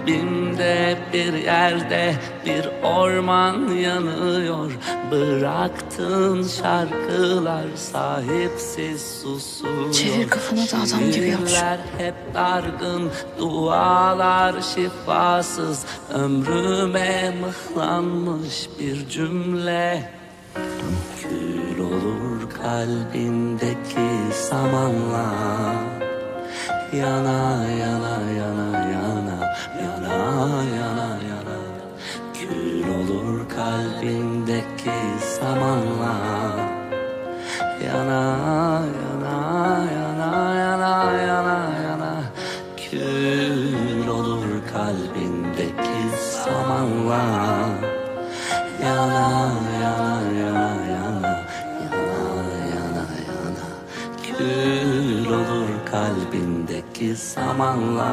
Kalbimde bir yerde bir orman yanıyor. Bıraktığın şarkılar sahipsiz susuyor. Çevir kafanı da adam gibi yap. Şu. Şiirler hep dargın, dualar şifasız. Ömrüme mıhlanmış bir cümle. Kül olur kalbindeki samanla Yana yana yana yana yana yana Kül olur kalbindeki samanla Yana yana yana yana yana yana Kül olur kalbindeki samanla Yana yana yana yana yana yana yana Kül olur kalbindeki samanla